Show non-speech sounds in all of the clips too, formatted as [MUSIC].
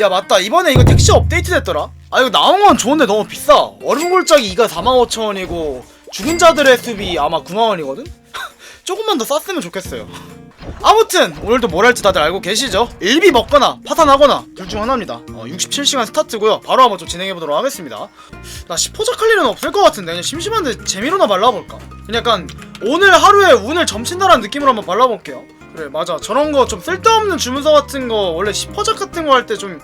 야 맞다. 이번에 이거 택시 업데이트 됐더라? 아 이거 나온 건 좋은데 너무 비싸. 얼음골짜기 2가 45,000원이고 죽은 자들의 숲이 아마 9만원이거든? [LAUGHS] 조금만 더 쌌으면 좋겠어요. 아무튼 오늘도 뭘 할지 다들 알고 계시죠? 일비 먹거나 파산하거나 둘 중 하나입니다. 어, 67시간 스타트고요. 바로 한번 좀 진행해보도록 하겠습니다. 나 10호작 할 일은 없을 것 같은데 그냥 심심한데 재미로나 발라볼까? 그냥 약간 오늘 하루에 운을 점친다라는 느낌으로 한번 발라볼게요 그래 맞아. 저런 거 좀 쓸데없는 주문서 같은 거 원래 10호작 같은 거 할 때 좀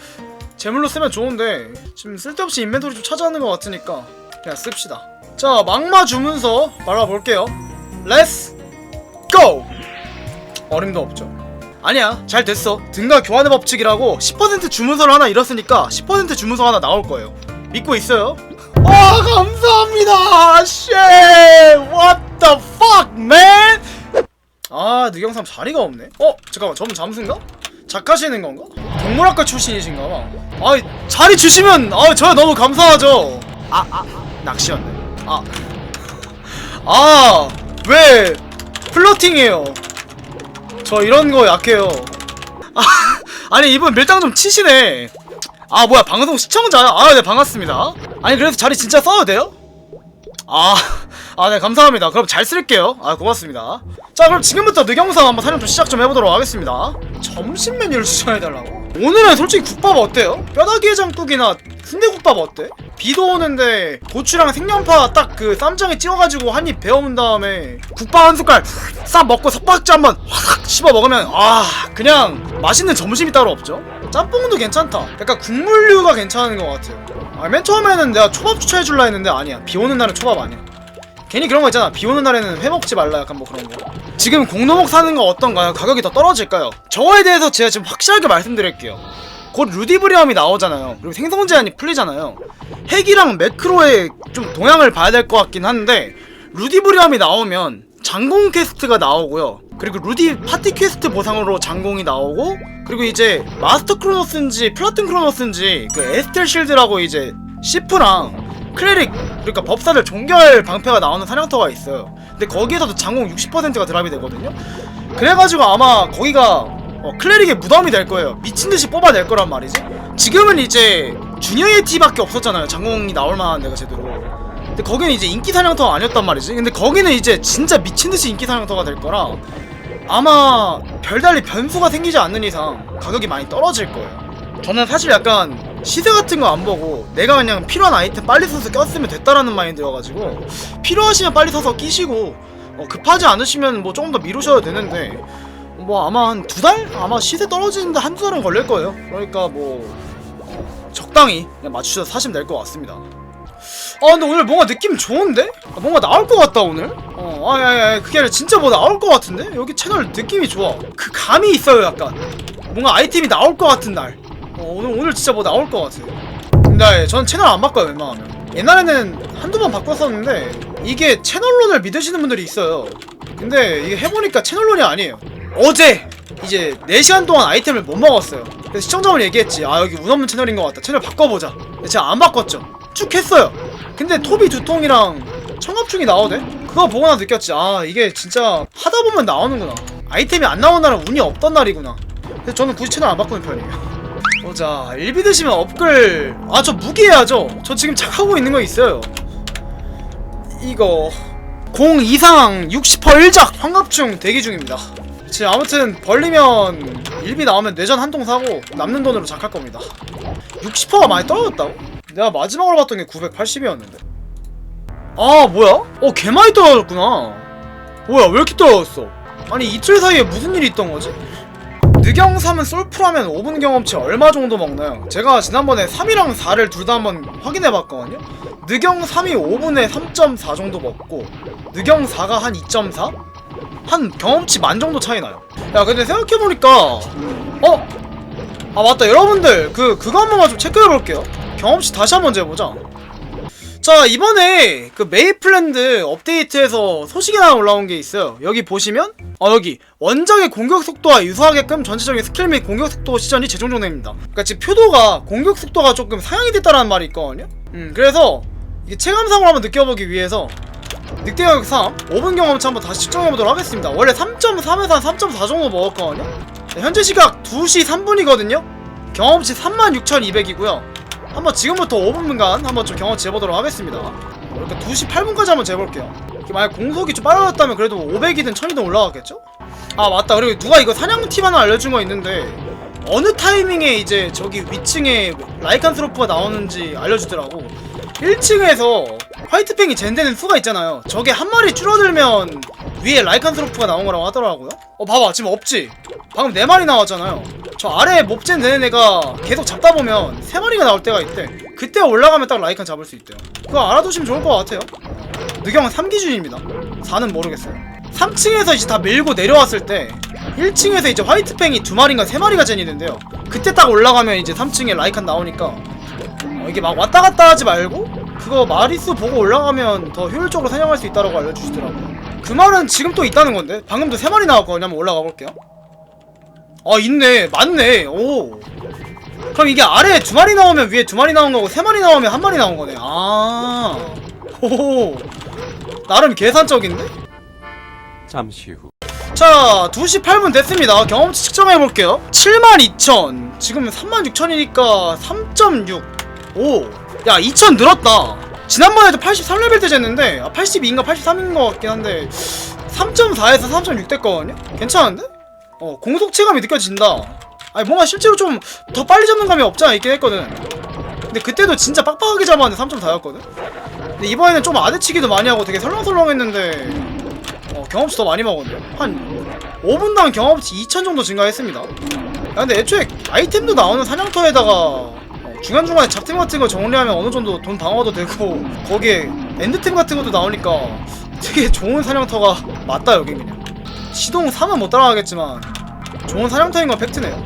제물로 쓰면 좋은데 지금 쓸데없이 인벤토리 좀 차지하는 것 같으니까 그냥 씁시다. 자 막마 주문서 발라볼게요. 렛츠 고! 어림도 없죠. 아니야 잘 됐어. 등가 교환의 법칙이라고 10% 주문서를 하나 잃었으니까 10% 주문서 하나 나올 거예요. 믿고 있어요? 와 감사합니다! 쉣! What the fuck man 아 느경삼 자리가 없네 어 잠깐만 저분 잠수인가? 작가시는 건가? 동물학과 출신이신가 봐. 아, 자리 주시면 아, 저 너무 감사하죠. 아, 아, 낚시였네. 아. 아, 왜 플러팅해요? 저 이런 거 약해요. 아, 아니 이분 밀당 좀 치시네. 아, 뭐야 방송 시청자야? 아, 네 반갑습니다. 아니 그래서 자리 진짜 써도 돼요? 아, 아, 네, 감사합니다. 그럼 잘 쓸게요. 아, 고맙습니다. 자, 그럼 지금부터 느경상 한번 촬영 좀 시작 좀 해보도록 하겠습니다. 점심 메뉴를 추천해달라고? 오늘은 솔직히 국밥 어때요? 뼈다귀 해장국이나 순대국밥 어때? 비도 오는데 고추랑 생연파 딱 그 쌈장에 찍어가지고 한 입 베어온 다음에 국밥 한 숟갈 싹 먹고 석박지 한번 확 씹어 먹으면 아 그냥 맛있는 점심이 따로 없죠? 짬뽕도 괜찮다. 약간 국물류가 괜찮은 것 같아요. 아, 맨 처음에는 내가 초밥 추천해줄라 했는데 아니야. 비 오는 날은 초밥 아니야. 괜히 그런 거 있잖아. 비 오는 날에는 회 먹지 말라 약간 뭐 그런 거. 지금 공노목 사는 거 어떤가요? 가격이 더 떨어질까요? 저거에 대해서 제가 지금 확실하게 말씀드릴게요. 곧 루디브리엄이 나오잖아요. 그리고 생성 제한이 풀리잖아요. 핵이랑 매크로의 좀 동향을 봐야 될 것 같긴 한데 루디브리엄이 나오면 장공 퀘스트가 나오고요. 그리고 루디 파티 퀘스트 보상으로 장공이 나오고 그리고 이제 마스터 크로노스인지 플라튼 크로노스인지 그 에스텔 실드라고 이제 시프랑 클레릭 그러니까 법사들 종결 방패가 나오는 사냥터가 있어요. 근데 거기에서도 장공 60%가 드랍이 되거든요. 그래가지고 아마 거기가 어, 클레릭의 무덤이 될 거예요. 미친 듯이 뽑아낼 거란 말이지. 지금은 이제 주니어의 티밖에 없었잖아요. 장공이 나올 만한 데가 제대로. 근데 거기는 이제 인기 사냥터가 아니었단 말이지. 근데 거기는 이제 진짜 미친 듯이 인기 사냥터가 될 거라 아마 별달리 변수가 생기지 않는 이상 가격이 많이 떨어질 거예요. 저는 사실 약간 시세 같은 거 안 보고 내가 그냥 필요한 아이템 빨리 사서 꼈으면 됐다라는 마인드여가지고 필요하시면 빨리 사서 끼시고 어, 급하지 않으시면 뭐 조금 더 미루셔도 되는데 뭐 아마 한 두 달? 아마 시세 떨어지는데 한 두 달은 걸릴 거예요. 그러니까 뭐 어, 적당히 그냥 맞추셔서 사시면 될 것 같습니다. 아 근데 오늘 뭔가 느낌 좋은데? 아, 뭔가 나올 것 같다 오늘? 어, 아, 야, 야, 그게 아니라 진짜 뭐 나올 것 같은데? 여기 채널 느낌이 좋아. 그 감이 있어요, 약간. 뭔가 아이템이 나올 것 같은 날. 어, 오늘 오늘 진짜 뭐 나올 것 같아요. 근데 전 채널 안 바꿔요, 웬만하면. 옛날에는 한두 번 바꿨었는데 이게 채널론을 믿으시는 분들이 있어요. 근데 이게 해보니까 채널론이 아니에요. 어제 이제 4시간 동안 아이템을 못 먹었어요. 그래서 시청자분 얘기했지. 아 여기 운 없는 채널인 것 같다. 채널 바꿔보자. 근데 제가 안 바꿨죠. 쭉 했어요. 근데 토비 두 통이랑 청합충이 나오대? 그거 보고 나 느꼈지. 아 이게 진짜 하다 보면 나오는구나. 아이템이 안 나오는 날은 운이 없던 날이구나. 그래서 저는 굳이 채널 안 바꾸는 편이에요. 보자. 일비 드시면 업글. 아 저 무기 해야죠. 저 지금 착하고 있는 거 있어요. 이거 공 이상 60% 일작 환갑충 대기 중입니다. 지금 아무튼 벌리면 일비 나오면 내전 한 통 사고 남는 돈으로 작할 겁니다. 60%가 많이 떨어졌다고? 내가 마지막으로 봤던 게 980이었는데. 아 뭐야? 어 개 많이 떨어졌구나. 뭐야 왜 이렇게 떨어졌어? 아니 이틀 사이에 무슨 일이 있던 거지? 느경삼은 솔프라면 5분 경험치 얼마 정도 먹나요? 제가 지난번에 3이랑 4를 둘 다 한번 확인해 봤거든요? 느경 3이 5분에 3.4 정도 먹고 느경 4가 한 2.4? 한 경험치 만 정도 차이 나요. 야 근데 생각해보니까 어? 아 맞다 여러분들 그 그거 한 번만 좀 체크해 볼게요. 경험치 다시 한번 재보자. 자 이번에 그 메이플랜드 업데이트에서 소식이 하나 올라온 게 있어요. 여기 보시면 어 여기 원작의 공격 속도와 유사하게끔 전체적인 스킬 및 공격 속도 시전이 재정정됩니다. 그러니까 지금 표도가 공격 속도가 조금 상향이 됐다라는 말이 있거든요. 음 그래서 이게 체감상으로 한번 느껴보기 위해서 늑대 가격 3 5분 경험치 한번 다시 측정해보도록 하겠습니다 원래 3.3에서 한 3.4 정도 먹었거든요 네, 현재 시각 2시 3분이거든요 경험치 36,200이고요 한번 지금부터 5분간 한번 좀 경험치 해보도록 하겠습니다. 이렇게 2시 8분까지 한번 재볼게요. 만약 공속이 좀 빨라졌다면 그래도 500이든 1000이든 올라갔겠죠? 아 맞다. 그리고 누가 이거 사냥 팁 하나 알려준 거 있는데 어느 타이밍에 이제 저기 위층에 라이칸스로프가 나오는지 알려주더라고. 1층에서 화이트팽이 젠되는 수가 있잖아요. 저게 한 마리 줄어들면 위에 라이칸스로프가 나온 거라고 하더라고요. 어 봐봐. 지금 없지 방금 네 마리 나왔잖아요. 저 아래에 몹젠 되는 애가 계속 잡다 보면 세 마리가 나올 때가 있대. 그때 올라가면 딱 라이칸 잡을 수 있대요. 그거 알아두시면 좋을 것 같아요. 느경은 3기준입니다. 4는 모르겠어요. 3층에서 이제 다 밀고 내려왔을 때 1층에서 이제 화이트팽이 두 마리인가 세 마리가 젠이는데요. 그때 딱 올라가면 이제 3층에 라이칸 나오니까 어, 이게 막 왔다 갔다 하지 말고 그거 마리수 보고 올라가면 더 효율적으로 사냥할 수 있다고 알려주시더라고요. 그 말은 지금 또 있다는 건데 방금도 세 마리 나왔거든요. 한번 올라가 볼게요 아 있네. 맞네. 오. 그럼 이게 아래에 두 마리 나오면 위에 두 마리 나온 거고 세 마리 나오면 한 마리 나온 거네. 아. 오, 나름 계산적인데? 잠시 후. 자 2시 8분 됐습니다. 경험치 측정해볼게요. 72,000 지금 36,000이니까 3.6 오, 야 2,000 늘었다. 지난번에도 83레벨 때 쟀는데 아, 82인가 83인 것 같긴 한데 3.4에서 3.6 됐거든요? 괜찮은데? 어 공속체감이 느껴진다 아니 뭔가 실제로 좀 더 빨리 잡는 감이 없지 않아 있긴 했거든 근데 그때도 진짜 빡빡하게 잡았는데 3.4였거든? 근데 이번에는 좀 아대치기도 많이 하고 되게 설렁설렁했는데 어, 경험치 더 많이 먹었네요. 한 5분당 경험치 2000 정도 증가했습니다. 야, 근데 애초에 아이템도 나오는 사냥터에다가 어, 중간중간에 잡템 같은 거 정리하면 어느 정도 돈 방어도 되고 거기에 엔드템 같은 것도 나오니까 되게 좋은 사냥터가 맞다 여긴 그냥. 시동 3은 못 따라가겠지만 좋은 사냥터인 건 팩트네요.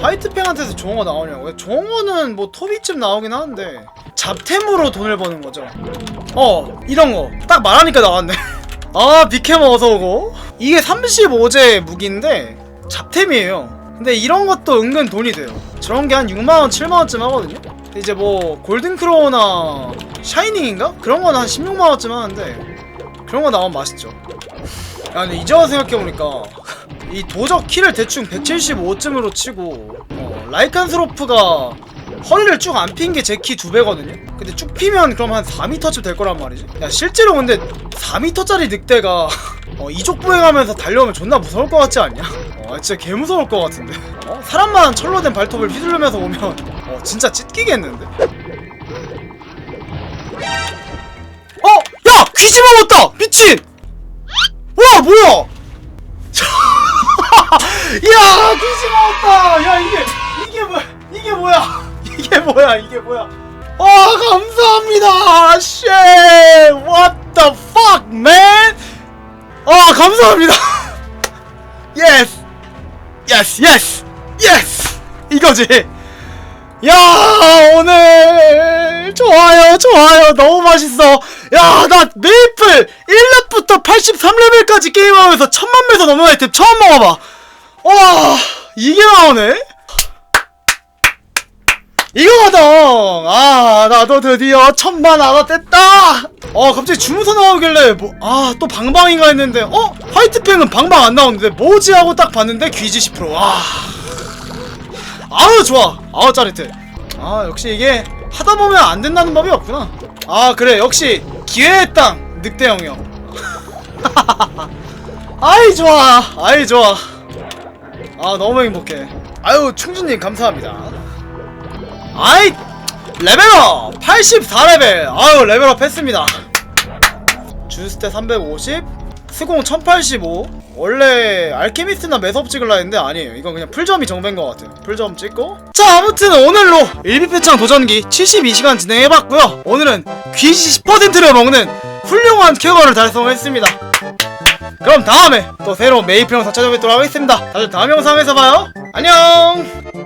화이트팽한테서 종어가 나오냐고요? 종어는 뭐 토비쯤 나오긴 하는데 잡템으로 돈을 버는 거죠. 어 이런 거 딱 말하니까 나왔네. [LAUGHS] 아 비캠 어서오고 이게 35제 무기인데 잡템이에요 근데 이런 것도 은근 돈이 돼요 저런 게 한 6만원 7만원쯤 하거든요 이제 뭐 골든크로우나 샤이닝인가? 그런 건 한 16만원쯤 하는데 그런 거 나오면 맛있죠 야 근데 이제 와서 생각해보니까 이 도적 키를 대충 175쯤으로 치고 어, 라이칸스로프가 허리를 쭉 안 핀 게 제 키 두 배거든요. 근데 쭉 피면 그럼 한 4m쯤 될 거란 말이지. 야 실제로 근데 4m짜리 늑대가 어, 이족 보행 하면서 달려오면 존나 무서울 것 같지 않냐? 어 진짜 개 무서울 것 같은데. 어? 사람만 철로 된 발톱을 휘두르면서 오면 어 진짜 찢기겠는데. 어? 야! 귀신 먹었다! 미친! 와 뭐야! [LAUGHS] 야 귀신 먹었다! 야 이게 이게 뭐 이게 뭐야? 이게 뭐야? [LAUGHS] 이게 뭐야? 아 감사합니다. 쉣. What the fuck man? 아 감사합니다. [LAUGHS] Yes. Yes yes. Yes. 이거지 야 오늘 좋아요 좋아요. 너무 맛있어. 야 나 메이플 1렙부터 83레벨까지 게임하면서 천만 매서 넘는 아이템 처음 먹어봐. 와 이게 나오네? 이거거든 아 나도 드디어 천만 알아 뗐다. 어 갑자기 주문서 나오길래 뭐 아 또 방방인가 했는데 어? 화이트팽은 방방 안 나오는데 뭐지 하고 딱 봤는데 귀지 10% 와. 아우 좋아. 아우 짜릿해. 아 역시 이게 하다 보면 안 된다는 법이 없구나. 아 그래. 역시 기회의 땅 늑대 영역 [LAUGHS] 아이 좋아. 아이 좋아. 아 너무 행복해. 아유 충주님 감사합니다. 아이 레벨업! 84레벨. 아유 레벨업 했습니다. 주스테 350 스공 1085 원래 알케미스트나 매섭 찍을라 했는데 아니에요. 이건 그냥 풀점이 정배인 것 같아요. 풀점 찍고. 자 아무튼 오늘로 일비패창 도전기 72시간 진행해봤고요. 오늘은 귀시 10%를 먹는 훌륭한 쾌거를 달성했습니다. 그럼 다음에 또 새로운 메이플 영상 찾아뵙도록 하겠습니다. 다들 다음 영상에서 봐요. 안녕